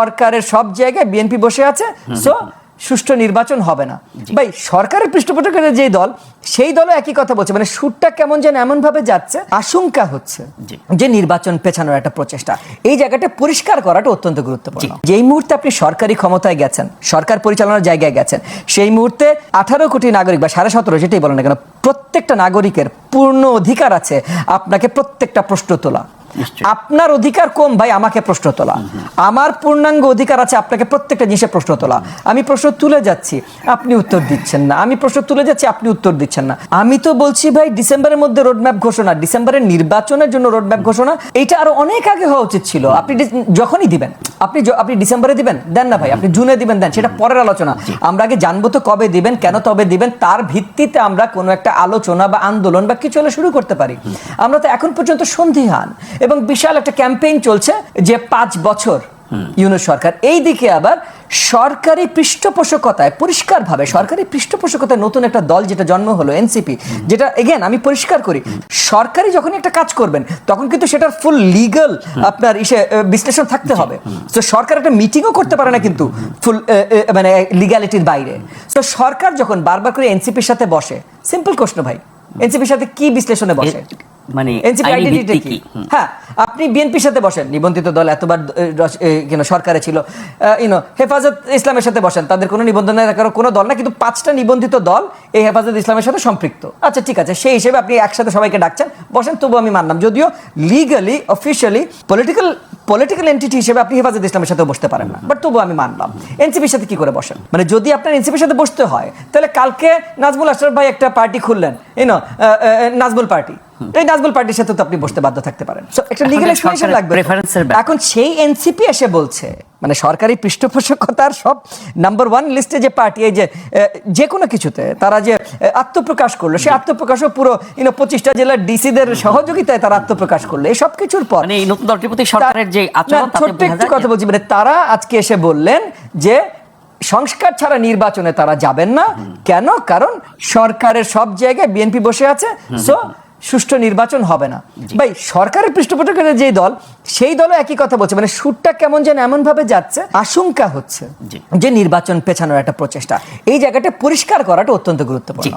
সরকারের সব জায়গায় বিএনপি বসে আছে সো সুষ্ঠু নির্বাচন হবে না। ভাই সরকারের পৃষ্ঠপোষকের যে দল সেই দলও একই কথা বলছে মানে সুরটা কেমন যেন এমন ভাবে যাচ্ছে আশঙ্কা হচ্ছে যে নির্বাচন পেছানোর একটা প্রচেষ্টা। এই জায়গাটা পরিষ্কার করাটা অত্যন্ত গুরুত্বপূর্ণ। যেই মুহূর্তে আপনি সরকারি ক্ষমতায় গেছেন সরকার পরিচালনার জায়গায় গেছেন সেই মুহূর্তে আঠারো কোটি নাগরিক বা সাড়ে সতেরো যেটাই বলেন না কেন প্রত্যেকটা নাগরিকের পূর্ণ অধিকার আছে আপনাকে প্রত্যেকটা প্রশ্ন তোলা। আপনার অধিকার কম ভাই আমাকে প্রশ্ন তোলা। আমার পূর্ণাঙ্গ অধিকার আছে আপনাকে প্রত্যেকটা জিনিসে প্রশ্ন তোলা। আমি প্রশ্ন তুলে যাচ্ছি আপনি উত্তর দিচ্ছেন না। আমি প্রশ্ন তুলে যাচ্ছি আপনি উত্তর দিচ্ছেন না। আমি তো বলছি ভাই ডিসেম্বরের মধ্যে রোডম্যাপ ঘোষণা ডিসেম্বরের নির্বাচনের জন্য রোডম্যাপ ঘোষণা এটা আরও অনেক আগে হওয়া উচিত ছিল। আপনি যখনই দিবেন আপনি আপনি ডিসেম্বরে দিবেন দেন না ভাই আপনি জুনে দিবেন দেন সেটা পরের আলোচনা। আমরা আগে জানব তো কবে দিবেন কেন তবে দিবেন তার ভিত্তিতে আমরা কোনো একটা আলোচনা বা আন্দোলন বা কিছু হলে শুরু করতে পারি। আমরা তো এখন পর্যন্ত সন্ধিহান। এবং বিশাল একটা ক্যাম্পেইন চলছে যে পাঁচ বছর ইউনুস সরকার। এই দিকে আবার সরকারি পৃষ্ঠপোষকতায় পরিষ্কারভাবে সরকারি পৃষ্ঠপোষকতায় নতুন একটা দল যেটা জন্ম হলো এনসিপি যেটা এগেন আমি পরিষ্কার করি সরকারি যখন একটা কাজ করবেন তখন কিন্তু সেটার ফুল লিগাল আপনার ইসে বিশ্লেষণ থাকতে হবে। তো সরকার একটা মিটিংও করতে পারে না কিন্তু ফুল মানে লিগ্যালিটির বাইরে। তো সরকার যখন বারবার করে এনসিপির সাথে বসে সিম্পল প্রশ্ন ভাই এনসিপির সাথে কি বিশ্লেষণে বসে? মানে এনসিপি আইডেন্টিটি কি? হ্যাঁ আপনি বিএনপির সাথে বসেন। নিবন্ধিত দল এতবার কেন সরকারে ছিল। ইউনো হেফাজত ইসলামের সাথে বসেন। তাদের কোনো নিবন্ধন কারও কোনো দল না কিন্তু পাঁচটা নিবন্ধিত দল এই হেফাজত ইসলামের সাথে সম্পৃক্ত। আচ্ছা ঠিক আছে। সেই হিসেবে আপনি একসাথে সবাইকে ডাকছেন। বসেন তবু আমি মানলাম। যদিও legally officially political political entity হিসেবে আপনি হেফাজত ইসলামের সাথে বসতে পারেন না। বাট তবু আমি মানলাম। এনসিপির সাথে কি করে বসেন? মানে যদি আপনার এনসিপির সাথে বসতে হয় তাহলে কালকে নাজমুল আশরাফ ভাই একটা পার্টি খুললেন। ইউনো নাজমুল পার্টি এই নাজমুল পার্টির সাথে তো আপনি বসতে বাধ্য থাকতে পারেন। একটা এক্সপ্লেনেশন লাগবে। এখন সেই এনসিপি এসে বলছে মানে সরকারি পৃষ্ঠপোষকতার সব নাম্বার ওয়ান লিস্টে যে পার্টি এই যে যে কোনো কিছুতে তারা যে আত্মপ্রকাশ করল সেই আত্মপ্রকাশও পুরো ইউনো পঁচিশটা জেলার ডিসিদের সহযোগিতায় তারা আত্মপ্রকাশ করল। এই সব কিছুর পর মানে এই নতুন দলটির প্রতি সরকারের যে আচরণ ছোট্ট একটু কথা বলছি মানে তারা আজকে এসে বললেন যে সংস্কার ছাড়া নির্বাচনে তারা যাবেন না। কেন? কারণ সরকারের সব জায়গায় বিএনপি বসে আছে। সো সুষ্ঠু নির্বাচন হবে না। ভাই সরকারের পৃষ্ঠপোষকের যে দল সেই দলও একই কথা বলছে। মানে সুরটা কেমন যেন এমন ভাবে যাচ্ছে আশঙ্কা হচ্ছে যে নির্বাচন পেছানোর একটা প্রচেষ্টা। এই জায়গাটা পরিষ্কার করাটা অত্যন্ত গুরুত্বপূর্ণ।